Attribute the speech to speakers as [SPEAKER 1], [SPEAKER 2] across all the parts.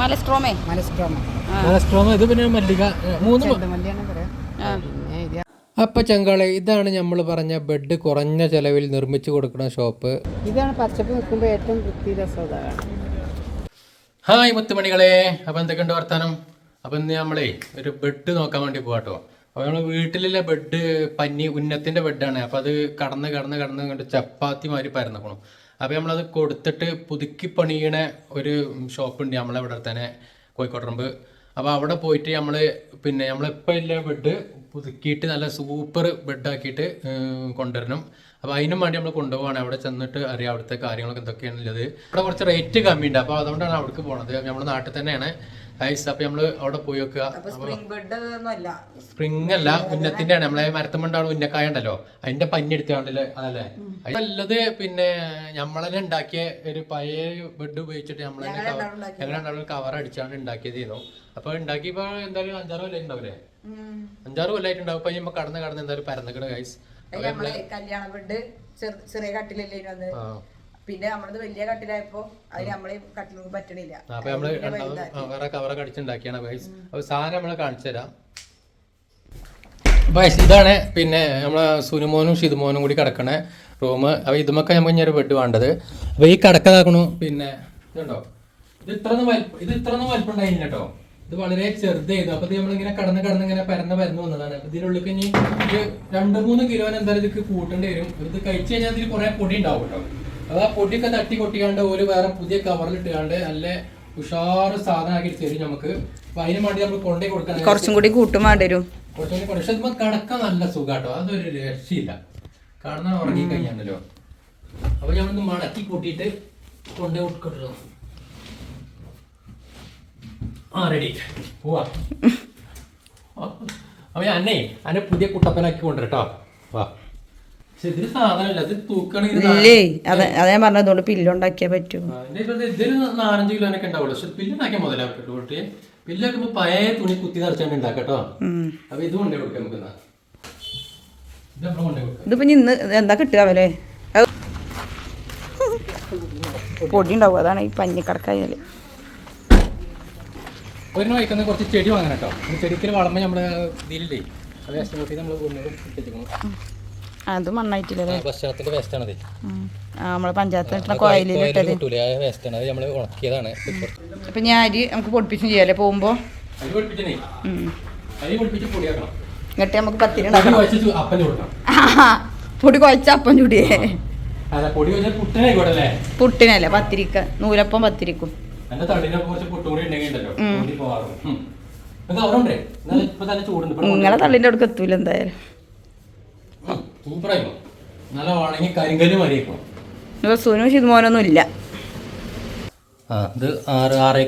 [SPEAKER 1] മലസ്ട്രോമേ.
[SPEAKER 2] മലസ്ട്രോമ.
[SPEAKER 3] മലസ്ട്രോമ ഇത് പിന്നെ മല്ലിക. മൂന്ന്
[SPEAKER 2] പറയാം. പിന്നെ
[SPEAKER 3] അപ്പൊ ചങ്കാളെ ഇതാണ് നമ്മൾ പറഞ്ഞ ബെഡ് കുറഞ്ഞ ചെലവിൽ നിർമ്മിച്ചു കൊടുക്കുന്ന ഷോപ്പ്
[SPEAKER 2] ഇതാണ് പച്ചപ്പ് നിൽക്കുമ്പോൾ ഏറ്റവും
[SPEAKER 3] ഹായ് മുത്തുമണികളെ. അപ്പൊ എന്തൊക്കെയുണ്ട് വർത്താനം? അപ്പൊ ഇന്ന് നമ്മളേ ഒരു ബെഡ് നോക്കാൻ വേണ്ടി പോവാട്ടോ അപ്പൊ നമ്മൾ വീട്ടിലുള്ള ബെഡ് പഞ്ഞി ഉന്നത്തിന്റെ ബെഡാണ് അപ്പൊ അത് കടന്ന് കടന്ന് കടന്ന് കണ്ട് ചപ്പാത്തി മാതിരി പരന്നക്കണം. അപ്പൊ നമ്മളത് കൊടുത്തിട്ട് പുതുക്കി പണിയണ ഒരു ഷോപ്പ് ഉണ്ട് നമ്മളെ ഇവിടെ തന്നെ കോഴിക്കോട്ടറമ്പ് അപ്പോൾ അവിടെ പോയിട്ട് നമ്മൾ പിന്നെ നമ്മളിപ്പോൾ ഇല്ല ബെഡ് പുതുക്കിയിട്ട് നല്ല സൂപ്പർ ബെഡ് ആക്കിയിട്ട് കൊണ്ടുവരണം. അപ്പോൾ അതിനും വേണ്ടി നമ്മൾ കൊണ്ടുപോകണം അവിടെ ചെന്നിട്ട് അറിയാം അവിടുത്തെ കാര്യങ്ങളൊക്കെ എന്തൊക്കെയാണുള്ളത് ഇവിടെ കുറച്ച് റേറ്റ് കമ്മിയുണ്ട്. അപ്പോൾ അതുകൊണ്ടാണ് അവിടേക്ക് പോണത്. നമ്മുടെ നാട്ടിൽ തന്നെയാണ്. ഐസ് അപ്പോൾ നമ്മൾ അവിടെ പോയി വെക്കുക സ്പ്രിംഗ് അല്ല. ഉന്നത്തിന്റെ ആണ് നമ്മളെ മരത്തമ്മണ്ടാണ് ഉന്നക്കായ ഉണ്ടല്ലോ. അതിന്റെ പഞ്ഞി എടുത്താണ്ടല്ലേ? അതല്ലേ? അതല്ലത് നല്ലത് പിന്നെ നമ്മളെന്നെ ഉണ്ടാക്കിയ ഒരു പഴയ ബെഡ് ഉപയോഗിച്ചിട്ട് നമ്മളെന്നെ ഞങ്ങൾ രണ്ടാളും കവർ അടിച്ചാണ് ഉണ്ടാക്കിയതായിരുന്നു അപ്പൊ ഉണ്ടാക്കിയപ്പോ എന്തായാലും അഞ്ചാറ് കൊല്ലം ഉണ്ടാവില്ലേ അഞ്ചാറ് കൊല്ലായിട്ടുണ്ടാവും അപ്പൊ കടന്ന് കടന്ന് എന്തായാലും പരന്നക്കട ഗൈസ്
[SPEAKER 4] നമ്മളെ കല്യാണ ബെഡ് ചെറിയ കട്ടിലല്ലേ വന്ന് പിന്നെ നമ്മളത് വലിയ കട്ടിലായപ്പോ അത് നമ്മളെ കട്ടിലൊന്നും പറ്റണില്ല.
[SPEAKER 3] അപ്പൊ നമ്മൾ വേറെ കവറൊക്കെ അടിച്ചുണ്ടാക്കിയാണ് ഗൈസ് അപ്പൊ സാധനം നമ്മൾ കാണിച്ചു തരാം. ഗൈസ് ഇതാണ് പിന്നെ നമ്മളെ സുനുമോനും ഷിതുമോനും കൂടി കിടക്കണേ റൂം. അപ്പൊ ഇതുമൊക്കെ നമുക്ക് ഇനി ഒരു ബെഡ് വേണ്ടത്. അപ്പൊ ഈ കിടക്കതാക്കണു പിന്നെ ഇതുണ്ടോ? ഇത് ഇത്രയൊന്നും വലിപ്പം ഇത് ഇത്രയൊന്നും വലിപ്പം ഉണ്ടായില്ല കേട്ടോ. ഇത് വളരെ ചെറുതായിരുന്നു. അപ്പൊ ഇത് നമ്മളിങ്ങനെ കടന്ന് കടന്ന് ഇങ്ങനെ പരന്ന് പരന്ന് വന്നതാണ്. ഇതിനുള്ളിൽ ഇനി ഒരു രണ്ട് മൂന്ന് കിലോന് എന്തായാലും ഇത് കൂട്ടേണ്ടി വരും. ഇത് കഴിച്ചു കഴിഞ്ഞാൽ ഇതിൽ കുറെ പൊടി ഉണ്ടാവും കേട്ടോ അപ്പൊ ആ പൊടിയൊക്കെ തട്ടി കൊട്ടിക്കാണ്ട് ഒരു വേറെ പുതിയ കവറിൽ ഇട്ടുകാണ്ട് നല്ല ഉഷാറ് സാധനമാക്കി തരും നമുക്ക്. അപ്പൊ അതിന് വേണ്ടി നമ്മൾ കൊണ്ടേ കൊടുക്കണം
[SPEAKER 1] കുറച്ചും കൂടി കൂട്ടും വേണ്ടി വരും.
[SPEAKER 3] കുറച്ചുകൂടി പക്ഷെ ഇത് കിടക്കാൻ നല്ല സുഖാട്ടോ. അതൊരു രക്ഷയില്ല. കാരണം ഉറങ്ങി കഴിഞ്ഞാണല്ലോ അപ്പൊ ഞമ്മളൊന്ന് മടക്കി കൂട്ടിയിട്ട് കൊണ്ടേ കൊടുക്കട്ടോ. ആ റെഡി പോവാ. അപ്പൊ ഞാൻ അന്നേ അന്നെ പുതിയ കുട്ടപ്പനാക്കി കൊണ്ടുവരട്ടോ വാ. പക്ഷെ ഇതിന് സാധനമല്ല ഇത് തൂക്കണെങ്കിൽ
[SPEAKER 1] ഇല്ലേ? അതെ അതെ ഞാൻ പറഞ്ഞതുകൊണ്ട് പില്ലുണ്ടാക്കിയാ പറ്റൂ.
[SPEAKER 3] ഇതിൽ നാലഞ്ച് കിലോനൊക്കെ ഉണ്ടാവുള്ളൂ. പക്ഷെ പില്ലുണ്ടാക്കിയാൽ മുതലാക്കട്ടോ കുട്ടി പില്ലാക്കുമ്പോ പഴയ തുണി കുത്തി നിറച്ചാണ്ട് ഉണ്ടാക്കട്ടോ. അപ്പൊ ഇത് കൊണ്ടേ കൊടുക്കാം നമുക്ക്
[SPEAKER 1] ഇതിപ്പോ ഇനി ഇന്ന് എന്താ കിട്ടുക പൊടി ഉണ്ടാവും അതാണ് ഈ പഞ്ഞിക്കടക്കായാൽ.
[SPEAKER 3] ഒരു വയ്ക്കുന്ന കുറച്ച് ചെടി വാങ്ങണം കേട്ടോ. ഈ ചെടിക്ക് വളമ നമ്മുടെ ഇതിലില്ലേ അത് വേസ്റ്റ് കൂട്ടി നമ്മൾ കൊണ്ടുവരും
[SPEAKER 1] അത് ഉം. ആ നമ്മളെ
[SPEAKER 3] അത് നമ്മൾ ഉണക്കിയതാണ്
[SPEAKER 1] അപ്പൊ ഞാൻ അരി നമുക്ക് പൊടിപ്പിച്ചും ചെയ്യാല്ലേ പോകുമ്പോ? എന്നിട്ട് നമുക്ക് പത്തിരി
[SPEAKER 3] പൊടി കുഴച്ച്
[SPEAKER 1] അപ്പം ചൂടിയേ. പുട്ടിനല്ലേ പത്തിരിക്ക. നൂലപ്പം പത്തിരിക്കും.
[SPEAKER 3] എന്റെ തടിനെ കുറച്ച് പൊട്ടുകൂടി ഉണ്ടെങ്കിൽ ഉണ്ടല്ലോ കൂടി ഇപ്പൊ തന്നെ ചൂടുണ്ട്.
[SPEAKER 1] നിങ്ങളെ തള്ളിന്റെ അടുക്ക് എത്തൂല എന്തായാലും.
[SPEAKER 3] സൂപ്പറായിപ്പോ നല്ല ഉണങ്ങി കരിങ്കല്ല് മരിയപ്പോ
[SPEAKER 1] ഇപ്പൊ സുനു ശിതുമോനൊന്നും ഇല്ല.
[SPEAKER 3] ആ ഇത് ആറ് ആറേ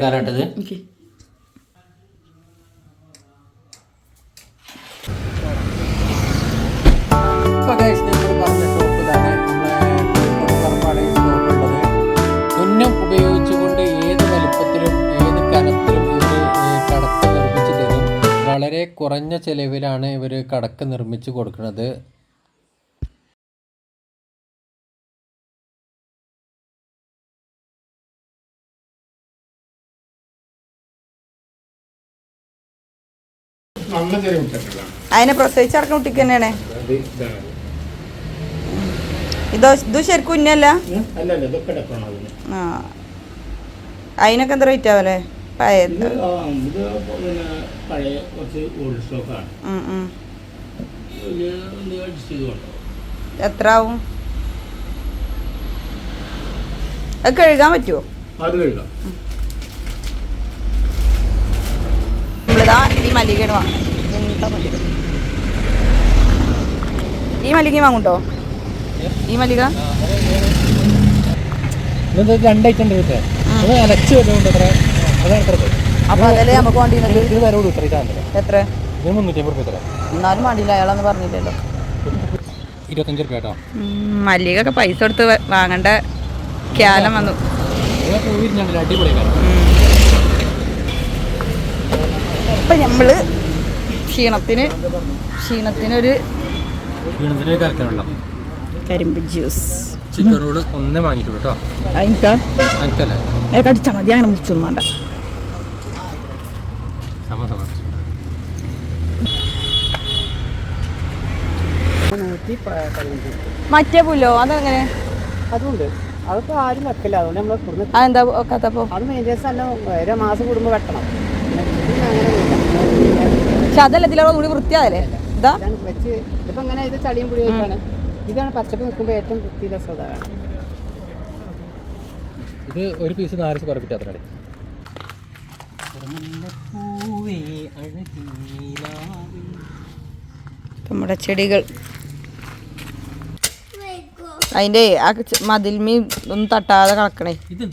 [SPEAKER 3] കുറഞ്ഞ ചെലവിലാണ് ഇവർ കടക്ക് നിർമ്മിച്ചു കൊടുക്കുന്നത്.
[SPEAKER 1] അതിനെ പ്രസവിച്ച് നടക്കുന്ന കുട്ടിക്ക് തന്നെയാണ്? ഇതോ ഇത് ശരിക്കും ഉന്നല്ല ആ. അതിനൊക്കെ എന്താ റേറ്റ് ആവല്ലേ പഴയ എത്ര ആവും അത് കഴുകാൻ പറ്റുമോ നമ്മളിതാ ഈ മല്ലികയാണ് വാങ്ങും എന്താ മല്ലിക? ഈ മല്ലിക വാങ്ങുട്ടോ? ഈ മല്ലിക?
[SPEAKER 3] രണ്ടായിട്ടുണ്ട് അലച്ചു ഉണ്ട് അത് അലച്ച് വരുന്നുണ്ട് അത്ര.
[SPEAKER 1] അപ്പൊ അതല്ലേ നമുക്ക്
[SPEAKER 3] ഇതാണ്
[SPEAKER 1] എത്ര? എന്നാലും വേണ്ടിയില്ല അയാളൊന്നും പറഞ്ഞില്ലല്ലോ.
[SPEAKER 3] ഇരുപത്തഞ്ച് രൂപ കേട്ടോ.
[SPEAKER 1] മല്ലികൊക്കെ പൈസ കൊടുത്ത് വാങ്ങണ്ട ക്യാലം വന്നു. ഇപ്പൊ നമ്മൾ ക്ഷീണത്തിന് ക്ഷീണത്തിനൊരു കരിമ്പ് ജ്യൂസ്.
[SPEAKER 3] ചിക്കൻ റോൾ ഒന്നേ വാങ്ങിയിട്ടുള്ളൂ കേട്ടോ.
[SPEAKER 1] അതിനൊക്കെ കടിച്ചാൽ മതി അങ്ങനെ മുറിച്ചൊന്നും വേണ്ട
[SPEAKER 2] ഈ പ- പതിനഞ്ച്
[SPEAKER 1] മറ്റേ പുല്ലോ അതെങ്ങനെ?
[SPEAKER 2] അതുണ്ട്. അതിപ്പോൾ ആരും വെക്കില്ല. അതുകൊണ്ട് നമ്മൾ
[SPEAKER 1] അതെന്താ
[SPEAKER 2] അത് തന്നെ ഓരോ മാസം കൂടുമ്പോൾ വെട്ടണം.
[SPEAKER 1] പക്ഷെ അതല്ല കൂടി ഇതാ.
[SPEAKER 2] ഇതാണ് വെച്ച് ഇതിപ്പോ ഇങ്ങനെ ഇത് ചളിയും പുളിയൊക്കെയാണ് ഇതാണ് പച്ചപ്പ് നിൽക്കുമ്പോൾ ഏറ്റവും വൃത്തി സ്വതാണ്
[SPEAKER 3] ഇത് ഒരു പീസ് നാല് സ്ക്വയർ ഫീറ്റ് അത്ര
[SPEAKER 1] നമ്മുടെ ചെടികൾ. അതിന്റെ ആ മതിൽമീ ഒന്നും തട്ടാതെ
[SPEAKER 3] കളക്കണേ ഇത്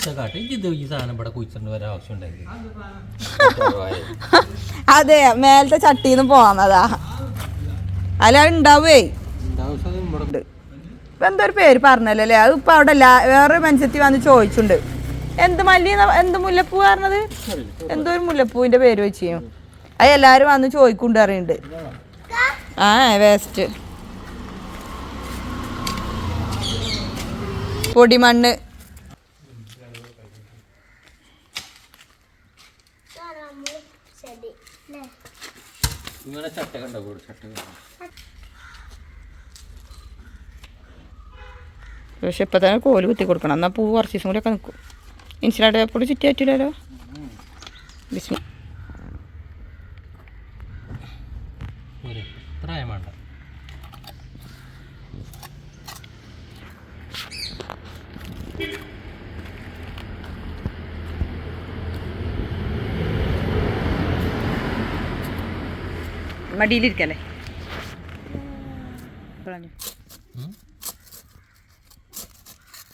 [SPEAKER 1] അതെ മേലത്തെ ചട്ടിന്ന് പോന്നതാ. അല്ല ഉണ്ടാവേ ഇപ്പൊ എന്തോ ഒരു പേര് പറഞ്ഞല്ലോ അല്ലേ അത് ഇപ്പൊ അവിടെ അല്ല വേറൊരു മനുഷ്യത്തി വന്ന് ചോദിച്ചിട്ടുണ്ട്. എന്ത് മല്ലി എന്ത് മുല്ലപ്പൂ പറഞ്ഞത്? എന്തോ ഒരു മുല്ലപ്പൂവിന്റെ പേര് വെച്ചു അത് എല്ലാരും വന്ന് ചോദിക്കൊണ്ട് അറിയുന്നുണ്ട് ആ വേസ്റ്റ്. പൊടിമണ്ണ്.
[SPEAKER 3] ഇങ്ങനെ ചട്ട കണ്ടോ ചട്ട
[SPEAKER 1] പക്ഷെ ഇപ്പൊ തന്നെ കോൽ കുത്തി കൊടുക്കണം. എന്നാ പൂ കുറച്ച് ദിവസം കൂടി ഒക്കെ നിൽക്കും. ഇൻസുലേറ്റ് എപ്പോഴും ചുറ്റി പറ്റില്ലല്ലോ? ബിസ്മി.
[SPEAKER 3] പ്രായം വേണ്ട.
[SPEAKER 1] മടിയിലിരിക്കല്ലേ?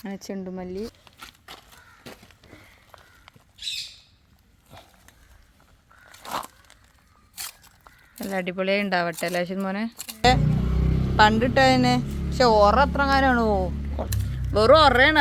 [SPEAKER 1] അങ്ങനെ ചെണ്ടുമല്ലി നല്ല അടിപൊളിയായി ഉണ്ടാവട്ടെ അല്ലേ മോനെ? പണ്ടിട്ടതിന്. പക്ഷെ ഒറ എത്ര കാലമാണ് ഓ. വെറും ഒറയാണ്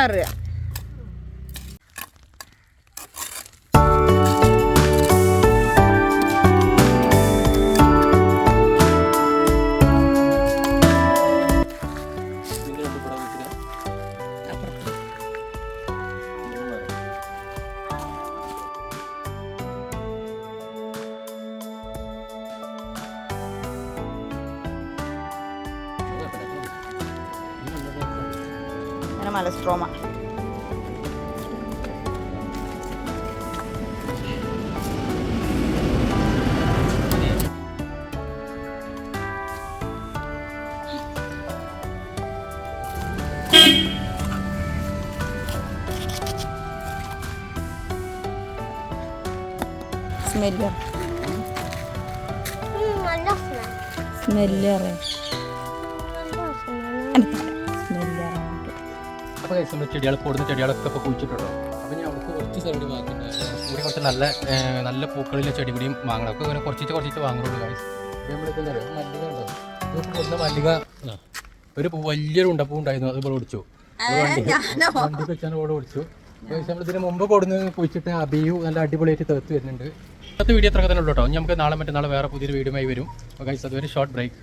[SPEAKER 1] അങ്ങനെ മലസ്ട്രോമ സ്മെല്ല്. സ്മെല്ല്. അറിയാം
[SPEAKER 3] അപ്പോൾ കഴിച്ചുള്ള ചെടികൾ കൂടുന്ന ചെടികളൊക്കെ ഇപ്പോൾ കുഴിച്ചിട്ടുണ്ടോ. അപ്പോൾ ഞാൻ അവർക്ക് കുറച്ച് ചെടി വാങ്ങിയിട്ടുണ്ട് കുറച്ച് നല്ല നല്ല പൂക്കളിലെ ചെടി കൂടിയും വാങ്ങണം. അപ്പോൾ ഇങ്ങനെ കുറച്ചിട്ട് കുറച്ചിട്ട് വാങ്ങുള്ളൂ എന്താ മല്ലിക ഉണ്ടോ മല്ലിക. ഒരു വലിയൊരു ഉണ്ടപ്പൂ ഉണ്ടായിരുന്നു. അത് ഇവിടെ ഓടിച്ചു. വണ്ടി വെച്ചാൽ ഇവിടെ ഓടിച്ചു. നമ്മൾ ഇതിന് മുമ്പ് കൊടുന്ന് കുഴിച്ചിട്ട് അബിയു നല്ല അടിപൊളിയായിട്ട് തീർത്ത് വരുന്നുണ്ട്. ഇന്നത്തെ വീഡിയോ അത്ര തന്നെ ഉള്ളൂ കേട്ടോ. നമുക്ക് നാളെ മറ്റന്നാൾ വേറെ പുതിയൊരു വീഡിയോ ആയി വരും ഗൈസ് അതുവരെ ഷോർട്ട് ബ്രേക്ക്